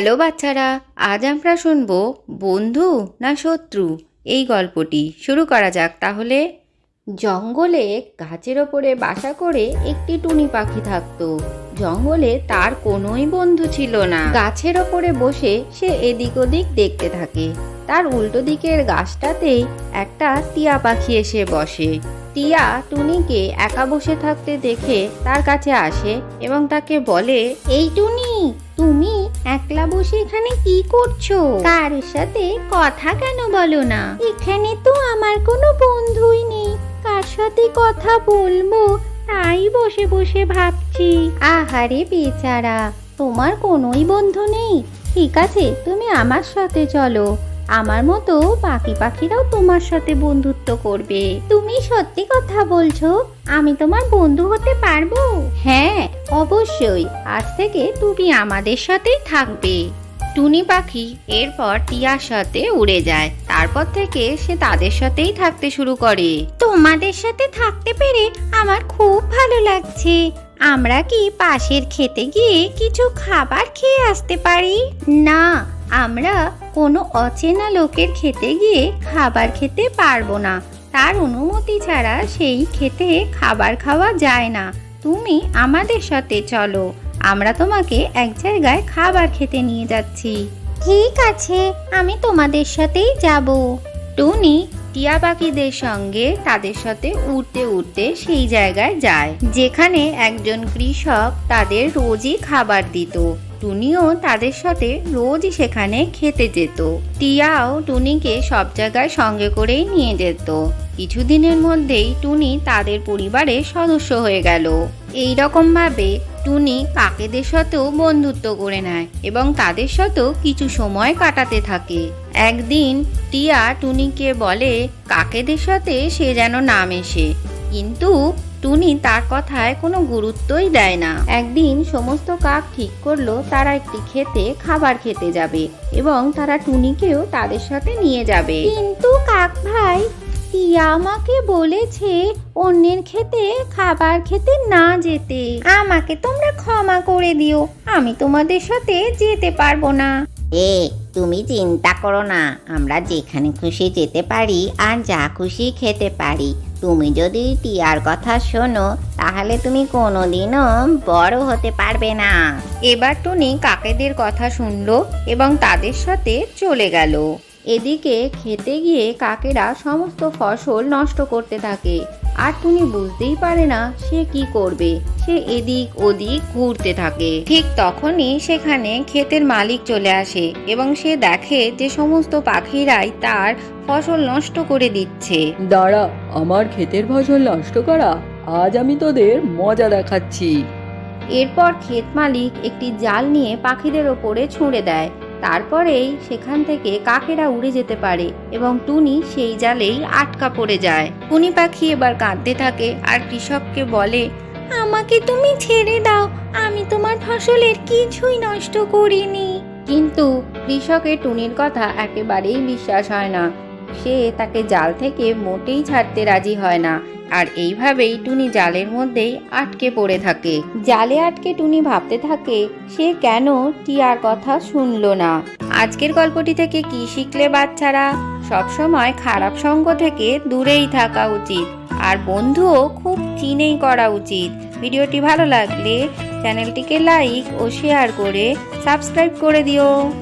Hello বাচ্চারা, আজ আমরা শুনব বন্ধু না শত্রু? এই গল্পটি। শুরু করা যাক তাহলে। জঙ্গলে গাছের ওপরে বাসা করে একটি টুনি পাখি থাকতো। জঙ্গলে তার কোনোই বন্ধু ছিল না। গাছের ওপরে বসে সে এদিক ওদিক দেখতে থাকে। তার উল্টো দিকের গাছটাতেই একটা টিয়া পাখি এসে বসে। টিয়া টুনিকে একা বসে থাকতে দেখে তার কাছে আসে এবং তাকে বলে, এই টুনি, তুমি একলা বসে এখানে কি করছ? কার সাথে কথা কেন বলো না? এখানে তো আমার কোনো বন্ধুই নেই। কার সাথে কথা বলব? তাই বসে বসে ভাবছি। আহারে বেচারা, তোমার কোনোই বন্ধু নেই। ঠিক আছে, তুমি আমার সাথে চলো। আমার মতো বাকি পাখিরাও তোমার সাথে বন্ধুত্ব করবে। তুমি সত্যি কথা বলছো, আমি তোমার বন্ধু হতে পারব? হ্যাঁ অবশ্যই। আজ থেকে তুমি আমাদের সাথেই থাকবে। টুনি পাখি এরপর টিয়ার সাথে উড়ে যায়। তারপর থেকে সে তাদের সাথেই থাকতে শুরু করে। তোমাদের সাথে থাকতে পেরে আমার খুব ভালো লাগছে। আমরা কি পাশের খেতে গিয়ে কিছু খাবার খেয়ে আসতে পারি? না আমরা কোনো অচেনা লোকের খেতে গিয়ে খাবার খেতে পারব না। তার অনুমতি ছাড়া সেই খেতে খাবার খাওয়া যায় না। তুমি আমাদের সাথে চলো। আমরা তোমাকে এক জায়গায় খাবার খেতে নিয়ে যাচ্ছি। ঠিক আছে আমি তোমাদের সাথেই যাব। টুনি টিয়া পাখিদের সঙ্গে তাদের সাথে উঠতে উঠতে সেই জায়গায় যায় যেখানে একজন কৃষক তাদের রোজই খাবার দিত। টুনিও তাদের সাথে রোজই সেখানে খেতে যেত। টিয়াও টুনিকে সব জায়গায় সঙ্গে করেই নিয়ে যেত। কিছুদিনের মধ্যেই টুনি তাদের পরিবারের সদস্য হয়ে গেল। এই ভাবে টুনি কাকেদের সাথেও বন্ধুত্ব করে নেয় এবং তাদের সাথেও কিছু সময় কাটাতে থাকে। একদিন টিয়া টুনিকে বলে, কাকেদের সাথে সে যেন না মেশে। কিন্তু টুনি তার কথায় কোনো গুরুত্বই দেয় না। একদিন সমস্ত কাক ঠিক করল তারা একটি খেতে খাবার খেতে যাবে এবং তারা টুনিকেও তাদের সাথে নিয়ে যাবে। কিন্তু কাক ভাই টিয়া আমাকে বলেছে অন্যের খেতে খাবার খেতে না যেতে। আমাকে তোমরা ক্ষমা করে দিও আমি তোমাদের সাথে যেতে পারব না। এ তুমি চিন্তা করো না আমরা যেখানে খুশি যেতে পারি আর যা খুশি খেতে পারি। তুমি যদি টিয়ার কথা শোনো, তাহলে তুমি কোনোদিনও বড় হতে পারবে না। এবার টুনি কাকেদের কথা শুনলো এবং তাদের সাথে চলে গেল। এদিকে খেতে গিয়ে কাকেরা সমস্ত ফসল নষ্ট করতে থাকে। আর টুনি বুঝতেই পারে না সে কি করবে। সে এদিক ওদিক ঘুরতে থাকে। ঠিক তখনই সেখানে ক্ষেতের মালিক চলে আসে এবং সে দেখে যে সমস্ত পাখিরাই তার ফসল নষ্ট করে দিচ্ছে। দাঁড়া আমার ক্ষেতের ফসল নষ্ট করা? আজ আমি তোদের মজা দেখাচ্ছি। এরপর ক্ষেত মালিক একটি জাল নিয়ে পাখিদের ওপরে ছুঁড়ে দেয়। তারপরেই সেখান থেকে কাকেরা উড়ে যেতে পারে এবং টুনি সেই জালেই আটকা পড়ে যায়। টুনি পাখি এবার কাঁদতে থাকে আর কৃষককে বলে, আমাকে তুমি ছেড়ে দাও, আমি তোমার ফসলের কিছুই নষ্ট করিনি। কিন্তু কৃষকের টুনির কথা একেবারেই বিশ্বাস হয় না। সে তাকে জাল থেকে মোটেই ছাড়তে রাজি হয় না। আর এইভাবেই টুনি জালের মধ্যেই আটকে পড়ে থাকে। জালে আটকে টুনি ভাবতে থাকে, সে কেন টিয়ার কথা শুনলো না? আজকের গল্পটি থেকে কি শিখলে বাচ্চারা? সবসময় খারাপ সঙ্গ থেকে দূরেই থাকা উচিত, আর বন্ধুও খুব চিনেই করা উচিত। ভিডিওটি ভালো লাগলে চ্যানেলটিকে লাইক ও শেয়ার করে সাবস্ক্রাইব করে দিও।